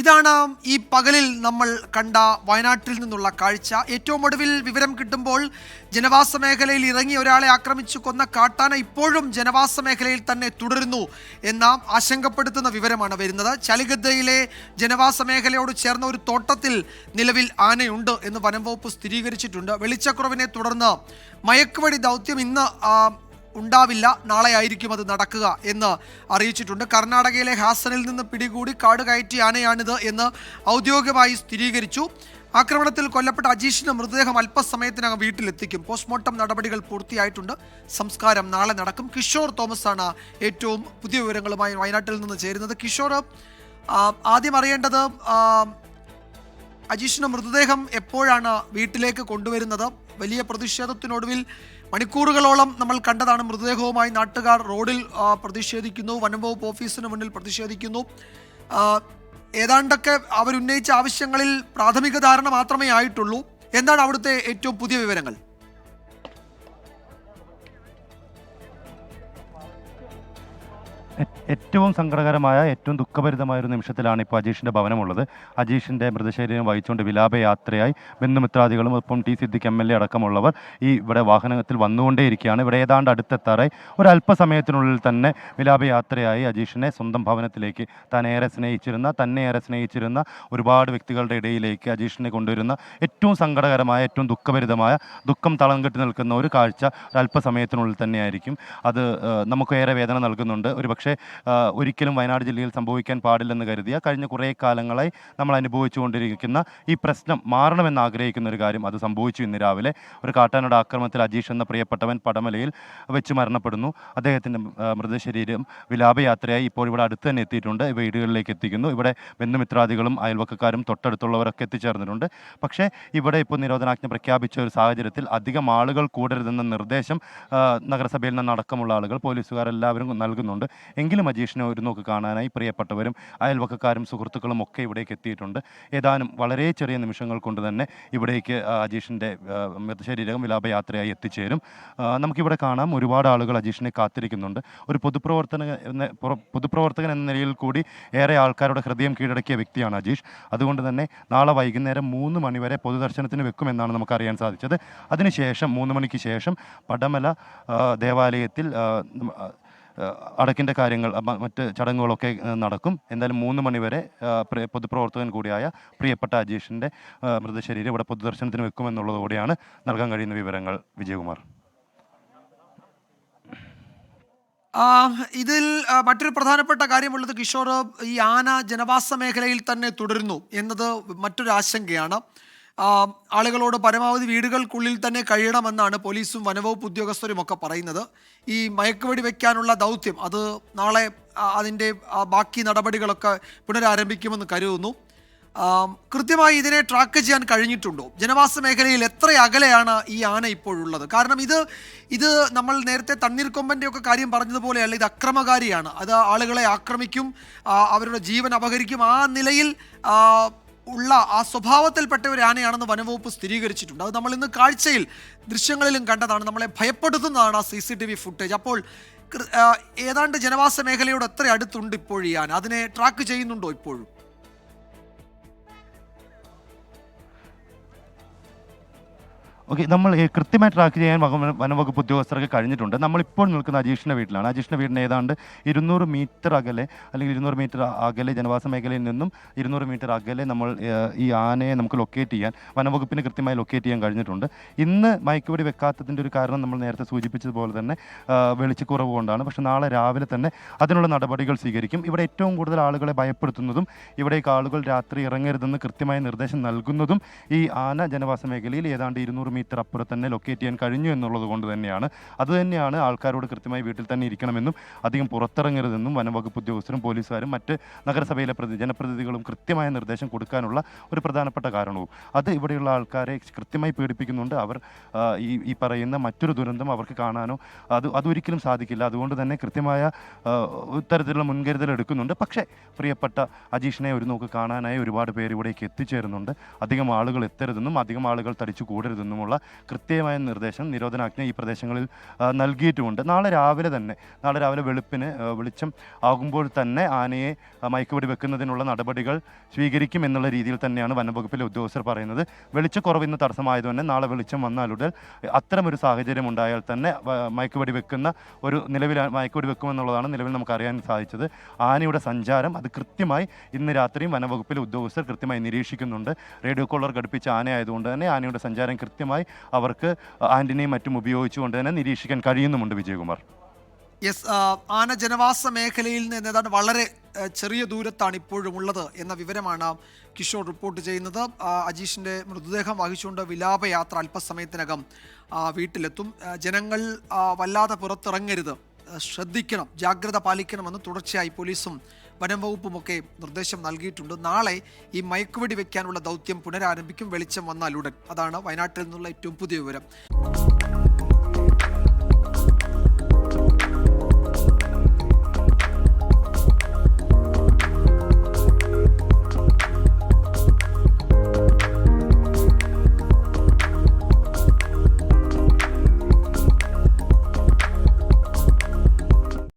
ഇതാണ് ഈ പകലിൽ നമ്മൾ കണ്ട വയനാട്ടിൽ നിന്നുള്ള കാഴ്ച. ഏറ്റവും ഒടുവിൽ വിവരം കിട്ടുമ്പോൾ ജനവാസ മേഖലയിൽ ഇറങ്ങി ഒരാളെ ആക്രമിച്ചു കൊന്ന കാട്ടാന ഇപ്പോഴും ജനവാസ മേഖലയിൽ തന്നെ തുടരുന്നു എന്ന ആശങ്കപ്പെടുത്തുന്ന വിവരമാണ് വരുന്നത്. ചലിഗദ്ദയിലെ ജനവാസ മേഖലയോട് ചേർന്ന ഒരു തോട്ടത്തിൽ നിലവിൽ ആനയുണ്ട് എന്ന് വനം വകുപ്പ് സ്ഥിരീകരിച്ചിട്ടുണ്ട്. വെളിച്ചക്കുറവിനെ തുടർന്ന് മയക്കുവടി ദൗത്യം ഇന്ന് ഉണ്ടാവില്ല നാളെ ആയിരിക്കും അത് നടക്കുക എന്ന് അറിയിച്ചിട്ടുണ്ട്. കർണാടകയിലെ ഹാസനിൽ നിന്ന് പിടികൂടി കാട് കയറ്റിയ ആനയാണിത് എന്ന് ഔദ്യോഗികമായി സ്ഥിരീകരിച്ചു. ആക്രമണത്തിൽ കൊല്ലപ്പെട്ട അജീഷിന്റെ മൃതദേഹം അല്പസമയത്തിനകം വീട്ടിലെത്തിക്കും. പോസ്റ്റ്മോർട്ടം നടപടികൾ പൂർത്തിയായിട്ടുണ്ട്. സംസ്കാരം നാളെ നടക്കും. കിഷോർ തോമസ് ആണ് ഏറ്റവും പുതിയ വിവരങ്ങളുമായി വയനാട്ടിൽ നിന്ന് ചേരുന്നത്. കിഷോർ ആദ്യം അറിയേണ്ടത് അജീഷിന്റെ മൃതദേഹം എപ്പോഴാണ് വീട്ടിലേക്ക് കൊണ്ടുവരുന്നത്? വലിയ പ്രതിഷേധത്തിനൊടുവിൽ മണിക്കൂറുകളോളം നമ്മൾ കണ്ടതാണ് മൃതദേഹവുമായി നാട്ടുകാർ റോഡിൽ പ്രതിഷേധിക്കുന്നു വനംവകുപ്പ് ഓഫീസിന് മുന്നിൽ പ്രതിഷേധിക്കുന്നു. ഏതാണ്ടൊക്കെ അവരുന്നയിച്ച ആവശ്യങ്ങളിൽ പ്രാഥമിക ധാരണ മാത്രമേ ആയിട്ടുള്ളൂ. എന്താണ് അവിടുത്തെ ഏറ്റവും പുതിയ വിവരങ്ങൾ? ഏറ്റവും സങ്കടകരമായ ഏറ്റവും ദുഃഖഭരിതമായ ഒരു നിമിഷത്തിലാണ് ഇപ്പോൾ അജീഷിന്റെ ഭവനമുള്ളത്. അജീഷിന്റെ മൃതശരീരം വഹിച്ചുകൊണ്ട് വിലാപയാത്രയായി ബന്ധുമിത്രാദികളും ഒപ്പം T Siddique M L A അടക്കമുള്ളവർ ഈ ഇവിടെ വാഹനത്തിൽ വന്നുകൊണ്ടേയിരിക്കുകയാണ്. ഇവിടെ ഏതാണ്ട് അടുത്തെത്താറായി. ഒരല്പസമയത്തിനുള്ളിൽ തന്നെ വിലാപയാത്രയായി അജീഷിനെ സ്വന്തം ഭവനത്തിലേക്ക് താൻ ഏറെ സ്നേഹിച്ചിരുന്ന തന്നെ ഏറെ സ്നേഹിച്ചിരുന്ന ഒരുപാട് വ്യക്തികളുടെ ഇടയിലേക്ക് അജീഷിനെ കൊണ്ടുവരുന്ന ഏറ്റവും സങ്കടകരമായ ഏറ്റവും ദുഃഖഭരിതമായ ദുഃഖം തളം കെട്ടി നിൽക്കുന്ന ഒരു കാഴ്ച അല്പസമയത്തിനുള്ളിൽ തന്നെയായിരിക്കും. അത് നമുക്ക് ഏറെ വേദന നൽകുന്നുണ്ട്. ഒരു പക്ഷേ ഒരിക്കലും വയനാട് ജില്ലയിൽ സംഭവിക്കാൻ പാടില്ലെന്ന് കരുതിയ കഴിഞ്ഞ കുറേ കാലങ്ങളായി നമ്മൾ അനുഭവിച്ചുകൊണ്ടിരിക്കുന്ന ഈ പ്രശ്നം മാറണമെന്ന് ആഗ്രഹിക്കുന്ന ഒരു കാര്യം അത് സംഭവിച്ചു ഇന്ന് രാവിലെ. ഒരു കാട്ടാനയുടെ ആക്രമണത്തിൽ അജീഷ് എന്ന പ്രിയപ്പെട്ടവൻ പടമലയിൽ വെച്ച് മരണപ്പെടുന്നു. അദ്ദേഹത്തിന്റെ മൃതശരീരം വിലാപയാത്രയായി ഇപ്പോൾ ഇവിടെ അടുത്ത് തന്നെ എത്തിയിട്ടുണ്ട്. വീടുകളിലേക്ക് എത്തിക്കുന്നു. ഇവിടെ ബന്ധുമിത്രാദികളും അയൽവക്കക്കാരും തൊട്ടടുത്തുള്ളവരൊക്കെ എത്തിച്ചേർന്നിട്ടുണ്ട്. പക്ഷേ ഇവിടെ ഇപ്പോൾ നിരോധനാജ്ഞ പ്രഖ്യാപിച്ച ഒരു സാഹചര്യത്തിൽ അധികം ആളുകൾ കൂടരുതെന്ന നിർദ്ദേശം നഗരസഭയിൽ നിന്ന് അടക്കമുള്ള ആളുകൾ പോലീസുകാരെല്ലാവരും നൽകുന്നുണ്ട്. എങ്കിലും അജീഷിനെ ഒരു നോക്ക് കാണാനായി പ്രിയപ്പെട്ടവരും അയൽവക്കക്കാരും സുഹൃത്തുക്കളും ഒക്കെ ഇവിടേക്ക് എത്തിയിട്ടുണ്ട്. ഏതാനും വളരെ ചെറിയ നിമിഷങ്ങൾ കൊണ്ട് തന്നെ ഇവിടേക്ക് അജീഷിന്റെ മൃതശരീരം വിലാപയാത്രയായി എത്തിച്ചേരും. നമുക്കിവിടെ കാണാം ഒരുപാട് ആളുകൾ അജീഷിനെ കാത്തിരിക്കുന്നുണ്ട്. ഒരു പൊതുപ്രവർത്തന പൊതുപ്രവർത്തകൻ എന്ന നിലയിൽ കൂടി ഏറെ ആൾക്കാരുടെ ഹൃദയം കീഴടക്കിയ വ്യക്തിയാണ് അജീഷ്. അതുകൊണ്ട് തന്നെ നാളെ വൈകുന്നേരം മൂന്ന് മണിവരെ പൊതുദർശനത്തിന് വെക്കുമെന്നാണ് നമുക്കറിയാൻ സാധിച്ചത്. അതിനുശേഷം മൂന്ന് മണിക്ക് ശേഷം പടമല ദേവാലയത്തിൽ അടക്കിന്റെ കാര്യങ്ങൾ മറ്റ് ചടങ്ങുകളൊക്കെ നടക്കും. എന്തായാലും മൂന്ന് മണിവരെ പൊതുപ്രവർത്തകൻ കൂടിയായ പ്രിയപ്പെട്ട അജീഷിന്റെ മൃതശരീരം ഇവിടെ പൊതുദർശനത്തിന് വെക്കുമെന്നുള്ളതോടെയാണ് നൽകാൻ കഴിയുന്ന വിവരങ്ങൾ. വിജയകുമാർ. ഇതിൽ മറ്റൊരു പ്രധാനപ്പെട്ട കാര്യമുള്ളത് കിഷോർ ഈ ആന ജനവാസ മേഖലയിൽ തന്നെ തുടരുന്നു എന്നത് മറ്റൊരു ആശങ്കയാണ് ആളുകളോട് പരമാവധി വീടുകൾക്കുള്ളിൽ തന്നെ കഴിയണമെന്നാണ് പോലീസും വനവകുപ്പ് ഉദ്യോഗസ്ഥരും ഒക്കെ പറയുന്നത്. ഈ മയക്കുവെടി വയ്ക്കാനുള്ള ദൗത്യം അത് നാളെ അതിന്റെ ബാക്കി നടപടികളൊക്കെ പുനരാരംഭിക്കുമെന്ന് കരുതുന്നു. കൃത്യമായി ഇതിനെ ട്രാക്ക് ചെയ്യാൻ കഴിഞ്ഞിട്ടുണ്ടോ? ജനവാസ മേഖലയിൽ എത്ര അകലെയാണ് ഈ ആന ഇപ്പോഴുള്ളത്? കാരണം ഇത് ഇത് നമ്മൾ നേരത്തെ തണ്ണീർക്കൊമ്പന്റെ ഒക്കെ കാര്യം പറഞ്ഞതുപോലെയല്ല ഇത് അക്രമകാരിയാണ്. അത് ആളുകളെ ആക്രമിക്കും അവരുടെ ജീവൻ അപഹരിക്കും ആ നിലയിൽ ഉള്ള ആ സ്വഭാവത്തിൽപ്പെട്ട ഒരു ആനയാണെന്ന് വനംവകുപ്പ് സ്ഥിരീകരിച്ചിട്ടുണ്ട്. അത് നമ്മൾ ഇന്ന് കാഴ്ചയിൽ ദൃശ്യങ്ങളിലും കണ്ടതാണ്. നമ്മളെ ഭയപ്പെടുത്തുന്നതാണ് ആ C C T V footage. അപ്പോൾ ഏതാണ്ട് ജനവാസ മേഖലയോട് എത്ര അടുത്തുണ്ട് ഇപ്പോഴും ഈ ആന? അതിനെ ട്രാക്ക് ചെയ്യുന്നുണ്ടോ ഇപ്പോഴും? ഓക്കെ നമ്മൾ കൃത്യമായി ട്രാക്ക് ചെയ്യാൻ വനംവകുപ്പ് ഉദ്യോഗസ്ഥർക്ക് കഴിഞ്ഞിട്ടുണ്ട്. നമ്മളിപ്പോൾ നിൽക്കുന്ന അജീഷിന്റെ വീട്ടിലാണ്. അജീഷിന്റെ വീടിന് ഏതാണ്ട് ഇരുന്നൂറ് മീറ്റർ അകലെ അല്ലെങ്കിൽ ഇരുന്നൂറ് മീറ്റർ അകലെ ജനവാസ മേഖലയിൽ നിന്നും ഇരുന്നൂറ് മീറ്റർ അകലെ നമ്മൾ ഈ ആനയെ നമുക്ക് ലൊക്കേറ്റ് ചെയ്യാൻ വനംവകുപ്പിന് കൃത്യമായി ലൊക്കേറ്റ് ചെയ്യാൻ കഴിഞ്ഞിട്ടുണ്ട്. ഇന്ന് മയക്കുവെടി വെക്കാത്തതിന്റെ ഒരു കാരണം നമ്മൾ നേരത്തെ സൂചിപ്പിച്ചതുപോലെ തന്നെ വെളിച്ചക്കുറവ് കൊണ്ടാണ്. പക്ഷേ നാളെ രാവിലെ തന്നെ അതിനുള്ള നടപടികൾ സ്വീകരിക്കും. ഇവിടെ ഏറ്റവും കൂടുതൽ ആളുകളെ ഭയപ്പെടുത്തുന്നതും ഇവിടേക്ക് ആളുകൾ രാത്രി ഇറങ്ങരുതെന്ന് കൃത്യമായ നിർദ്ദേശം നൽകുന്നതും ഈ ആന ജനവാസ മേഖലയിൽ ഏതാണ്ട് ഇരുന്നൂറ് മീറ്റർ അപ്പുറത്ത് തന്നെ ലൊക്കേറ്റ് ചെയ്യാൻ കഴിഞ്ഞു എന്നുള്ളത് കൊണ്ട് തന്നെയാണ്. അതുതന്നെയാണ് ആൾക്കാരോട് കൃത്യമായി വീട്ടിൽ തന്നെ ഇരിക്കണമെന്നും അധികം പുറത്തിറങ്ങരുതെന്നും വനംവകുപ്പ് ഉദ്യോഗസ്ഥരും പോലീസുകാരും മറ്റ് നഗരസഭയിലെ പ്രതി ജനപ്രതിനിധികളും കൃത്യമായ നിർദ്ദേശം കൊടുക്കാനുള്ള ഒരു പ്രധാനപ്പെട്ട കാരണവും. അത് ഇവിടെയുള്ള ആൾക്കാരെ കൃത്യമായി പീഡിപ്പിക്കുന്നുണ്ട്. അവർ ഈ ഈ പറയുന്ന മറ്റൊരു ദുരന്തം അവർക്ക് കാണാനോ അത് അതൊരിക്കലും സാധിക്കില്ല. അതുകൊണ്ട് തന്നെ കൃത്യമായ ഇത്തരത്തിലുള്ള മുൻകരുതൽ എടുക്കുന്നുണ്ട്. പക്ഷേ പ്രിയപ്പെട്ട അജീഷിനെ ഒരു നോക്ക് കാണാനായി ഒരുപാട് പേര് ഇവിടേക്ക് എത്തിച്ചേരുന്നുണ്ട്. അധികം ആളുകൾ എത്തരുതെന്നും അധികം ആളുകൾ തടിച്ചു കൂടരുതെന്നും അടക്കമുള്ള കൃത്യമായ നിർദ്ദേശം നിരോധനാജ്ഞ ഈ പ്രദേശങ്ങളിൽ നൽകിയിട്ടുമുണ്ട്. നാളെ രാവിലെ തന്നെ നാളെ രാവിലെ വെളുപ്പിന് വെളിച്ചം ആകുമ്പോൾ തന്നെ ആനയെ മയക്കുപിടി വെക്കുന്നതിനുള്ള നടപടികൾ സ്വീകരിക്കും എന്നുള്ള രീതിയിൽ തന്നെയാണ് വനംവകുപ്പിലെ ഉദ്യോഗസ്ഥർ പറയുന്നത്. വെളിച്ചക്കുറവ് ഇന്ന് തന്നെ നാളെ വെളിച്ചം വന്നാലുടൻ അത്തരമൊരു സാഹചര്യം ഉണ്ടായാൽ തന്നെ മയക്കുപടി വെക്കുന്ന ഒരു നിലവിൽ മയക്കുപടി വെക്കുമെന്നുള്ളതാണ് നിലവിൽ നമുക്ക് അറിയാൻ സാധിച്ചത്. ആനയുടെ സഞ്ചാരം അത് കൃത്യമായി ഇന്ന് രാത്രിയും വനംവകുപ്പിലെ ഉദ്യോഗസ്ഥർ കൃത്യമായി നിരീക്ഷിക്കുന്നുണ്ട്. റേഡിയോ കോളർ ഘടിപ്പിച്ച ആനയായതുകൊണ്ട് തന്നെ ആനയുടെ സഞ്ചാരം കൃത്യമായി അവർക്ക് ആന്റിനെയും മറ്റും ഉപയോഗിച്ചുകൊണ്ട് തന്നെ നിരീക്ഷിക്കാൻ കഴിയുന്നുമുണ്ട് വിജയകുമാർ. യെസ് ആന ജനവാസ മേഖലയിൽ നിന്ന് ഏതാണ്ട് വളരെ ചെറിയ ദൂരത്താണ് ഇപ്പോഴും ഉള്ളത് എന്ന വിവരമാണ് കിഷോർ റിപ്പോർട്ട് ചെയ്യുന്നത്. അജീഷിന്റെ മൃതദേഹം വഹിച്ചുകൊണ്ട് വിലാപയാത്ര അല്പസമയത്തിനകം വീട്ടിലെത്തും. ജനങ്ങൾ വല്ലാതെ പുറത്തിറങ്ങരുത്. ശ്രദ്ധിക്കണം ജാഗ്രത പാലിക്കണമെന്ന് തുടർച്ചയായി പോലീസും വനം വകുപ്പുമൊക്കെ നിർദ്ദേശം നൽകിയിട്ടുണ്ട്. നാളെ ഈ മയക്കുവെടി വെക്കാനുള്ള ദൗത്യം പുനരാരംഭിക്കും വെളിച്ചം വന്നാൽ ഉടൻ. അതാണ് വയനാട്ടിൽ നിന്നുള്ള ഏറ്റവും പുതിയ വിവരം.